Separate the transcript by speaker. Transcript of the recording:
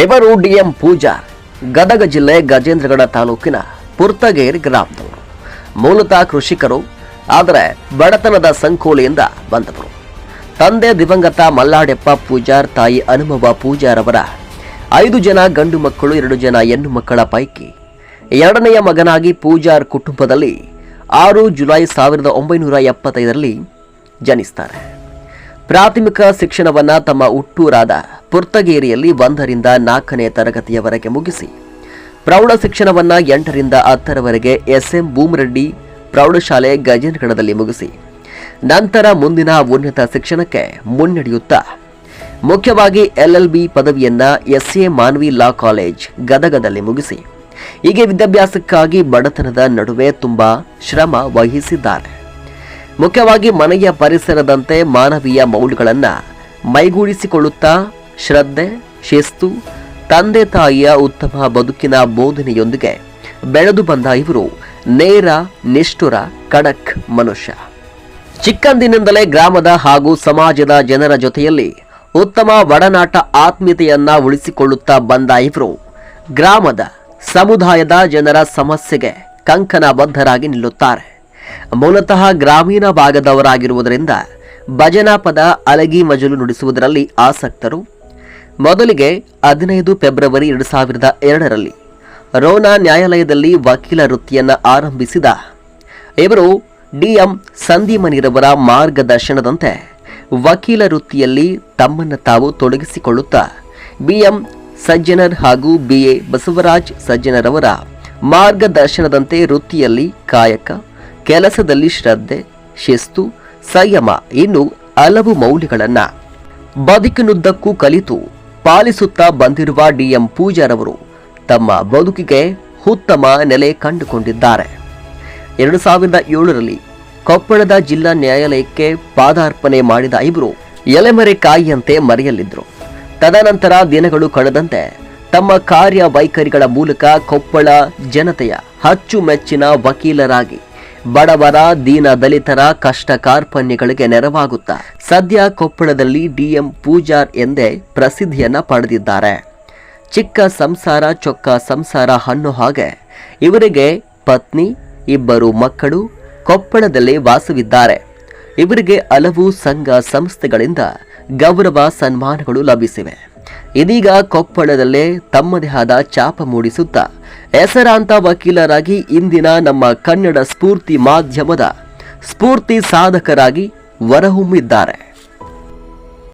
Speaker 1: ಇವರು ಡಿಎಂ ಪೂಜಾ ಗದಗ ಜಿಲ್ಲೆ ಗಜೇಂದ್ರಗಡ ತಾಲೂಕಿನ ಪುರ್ತಗೇರ್ ಗ್ರಾಮದವರು. ಮೂಲತಃ ಕೃಷಿಕರು, ಆದರೆ ಬಡತನದ ಸಂಕೋಲೆಯಿಂದ ಬಂದವರು. ತಂದೆ ದಿವಂಗತ ಮಲ್ಲಾಡೆಪ್ಪ ಪೂಜಾರ್, ತಾಯಿ ಅನುಭವ ಪೂಜಾರ್ ಅವರ ಐದು ಜನ ಗಂಡು ಮಕ್ಕಳು, ಎರಡು ಜನ ಹೆಣ್ಣು ಮಕ್ಕಳ ಪೈಕಿ ಎರಡನೆಯ ಮಗನಾಗಿ ಪೂಜಾರ್ ಕುಟುಂಬದಲ್ಲಿ ಆರು ಜುಲೈ ಸಾವಿರದ ಒಂಬೈನೂರ ಎಪ್ಪತ್ತೈದರಲ್ಲಿ ಜನಿಸ್ತಾರೆ. ಪ್ರಾಥಮಿಕ ಶಿಕ್ಷಣವನ್ನು ತಮ್ಮ ಹುಟ್ಟೂರಾದ ಪುರ್ತಗೇರಿಯಲ್ಲಿ ಒಂದರಿಂದ ನಾಲ್ಕನೇ ತರಗತಿಯವರೆಗೆ ಮುಗಿಸಿ, ಪ್ರೌಢ ಶಿಕ್ಷಣವನ್ನ ಎಂಟರಿಂದ ಹತ್ತರವರೆಗೆ ಎಸ್ಎಂ ಭೂಮರೆಡ್ಡಿ ಪ್ರೌಢಶಾಲೆ ಗಜೇಂದ್ರಗಡದಲ್ಲಿ ಮುಗಿಸಿ, ನಂತರ ಮುಂದಿನ ಉನ್ನತ ಶಿಕ್ಷಣಕ್ಕೆ ಮುನ್ನಡೆಯುತ್ತಾ, ಮುಖ್ಯವಾಗಿ ಎಲ್ಎಲ್ಬಿ ಪದವಿಯನ್ನ ಎಸ್ಎ ಮಾನ್ವಿ ಲಾ ಕಾಲೇಜ್ ಗದಗದಲ್ಲಿ ಮುಗಿಸಿ, ಹೀಗೆ ವಿದ್ಯಾಭ್ಯಾಸಕ್ಕಾಗಿ ಬಡತನದ ನಡುವೆ ತುಂಬಾ ಶ್ರಮ ವಹಿಸಿದ್ದಾರೆ. ಮುಖ್ಯವಾಗಿ ಮನೆಯ ಪರಿಸರದಂತೆ ಮಾನವೀಯ ಮೌಲ್ಯಗಳನ್ನ ಮೈಗೂಡಿಸಿಕೊಳ್ಳುತ್ತಾ ಶ್ರದ್ಧೆ, ಶಿಸ್ತು, ತಂದೆ ತಾಯಿಯ ಉತ್ತಮ ಬದುಕಿನ ಬೋಧನೆಯೊಂದಿಗೆ ಬೆಳೆದು ಬಂದ ಇವರು ನೇರ, ನಿಷ್ಠುರ ಖಡಕ್ ಮನುಷ್ಯ. ಚಿಕ್ಕಂದಿನಿಂದಲೇ ಗ್ರಾಮದ ಹಾಗೂ ಸಮಾಜದ ಜನರ ಜೊತೆಯಲ್ಲಿ ಉತ್ತಮ ಒಡನಾಟ ಆತ್ಮೀಯತೆಯನ್ನ ಉಳಿಸಿಕೊಳ್ಳುತ್ತಾ ಬಂದ ಇವರು ಗ್ರಾಮದ ಸಮುದಾಯದ ಜನರ ಸಮಸ್ಯೆಗೆ ಕಂಕಣಬದ್ಧರಾಗಿ ನಿಲ್ಲುತ್ತಾರೆ. ಮೂಲತಃ ಗ್ರಾಮೀಣ ಭಾಗದವರಾಗಿರುವುದರಿಂದ ಭಜನಾ ಪದ ಅಲಗಿ ಮಜಲು ನುಡಿಸುವುದರಲ್ಲಿ ಆಸಕ್ತರು. ಮೊದಲಿಗೆ ಹದಿನೈದು ಫೆಬ್ರವರಿ ಎರಡು ಸಾವಿರದ ಎರಡರಲ್ಲಿ ರೋನಾ ನ್ಯಾಯಾಲಯದಲ್ಲಿ ವಕೀಲ ವೃತ್ತಿಯನ್ನು ಆರಂಭಿಸಿದ ಇವರು ಡಿಎಂ ಸಂದೀಮನಿರವರ ಮಾರ್ಗದರ್ಶನದಂತೆ ವಕೀಲ ವೃತ್ತಿಯಲ್ಲಿ ತಮ್ಮನ್ನು ತಾವು ತೊಡಗಿಸಿಕೊಳ್ಳುತ್ತಾ ಬಿಎಂ ಸಜ್ಜನರ್ ಹಾಗೂ ಬಿಎ ಬಸವರಾಜ್ ಸಜ್ಜನರವರ ಮಾರ್ಗದರ್ಶನದಂತೆ ವೃತ್ತಿಯಲ್ಲಿ ಕಾಯಕ ಕೆಲಸದಲ್ಲಿ ಶ್ರದ್ಧೆ, ಶಿಸ್ತು, ಸಂಯಮ ಇನ್ನು ಹಲವು ಮೌಲ್ಯಗಳನ್ನ ಬದುಕಿನುದ್ದಕ್ಕೂ ಕಲಿತು ಪಾಲಿಸುತ್ತಾ ಬಂದಿರುವ ಡಿಎಂ ಪೂಜಾರವರು ತಮ್ಮ ಬದುಕಿಗೆ ಉತ್ತಮ ನೆಲೆ ಕಂಡುಕೊಂಡಿದ್ದಾರೆ. ಎರಡು ಸಾವಿರದ ಏಳರಲ್ಲಿ ಕೊಪ್ಪಳದ ಜಿಲ್ಲಾ ನ್ಯಾಯಾಲಯಕ್ಕೆ ಪಾದಾರ್ಪಣೆ ಮಾಡಿದ ಇವರು ಎಲೆಮರೆ ಕಾಯಿಯಂತೆ ಮರೆಯಲಿದ್ರು ತದನಂತರ ದಿನಗಳು ಕಳೆದಂತೆ ತಮ್ಮ ಕಾರ್ಯ ವೈಖರಿಗಳ ಮೂಲಕ ಕೊಪ್ಪಳ ಜನತೆಯ ಅಚ್ಚುಮೆಚ್ಚಿನ ವಕೀಲರಾಗಿ ಬಡವರ ದೀನ ದಲಿತರ ಕಷ್ಟ ಕಾರ್ಪಣ್ಯಗಳಿಗೆ ನೆರವಾಗುತ್ತಾ. ಸದ್ಯ ಕೊಪ್ಪಳದಲ್ಲಿ ಡಿಎಂ ಪೂಜಾರ್ ಎಂದೇ ಪ್ರಸಿದ್ಧಿಯನ್ನ ಪಡೆದಿದ್ದಾರೆ. ಚಿಕ್ಕ ಸಂಸಾರ ಚೊಕ್ಕ ಸಂಸಾರ ಹಣ್ಣು ಹಾಗೆ ಇವರಿಗೆ ಪತ್ನಿ, ಇಬ್ಬರು ಮಕ್ಕಳು, ಕೊಪ್ಪಳದಲ್ಲಿ ವಾಸವಿದ್ದಾರೆ. ಇವರಿಗೆ ಹಲವು ಸಂಘ ಸಂಸ್ಥೆಗಳಿಂದ ಗೌರವ ಸನ್ಮಾನಗಳು ಲಭಿಸಿವೆ. ಇದೀಗ ಕೊಪ್ಪಳದಲ್ಲೇ ತಮ್ಮದೇ ಆದ ಚಾಪ ಮೂಡಿಸುತ್ತಾ. ಹೆಸರಾಂತ ವಕೀಲರಾಗಿ ಇಂದಿನ ನಮ್ಮ ಕನ್ನಡ ಸ್ಫೂರ್ತಿ ಮಾಧ್ಯಮದ ಸ್ಫೂರ್ತಿ ಸಾಧಕರಾಗಿ ಹೊರಹೊಮ್ಮಿದ್ದಾರೆ.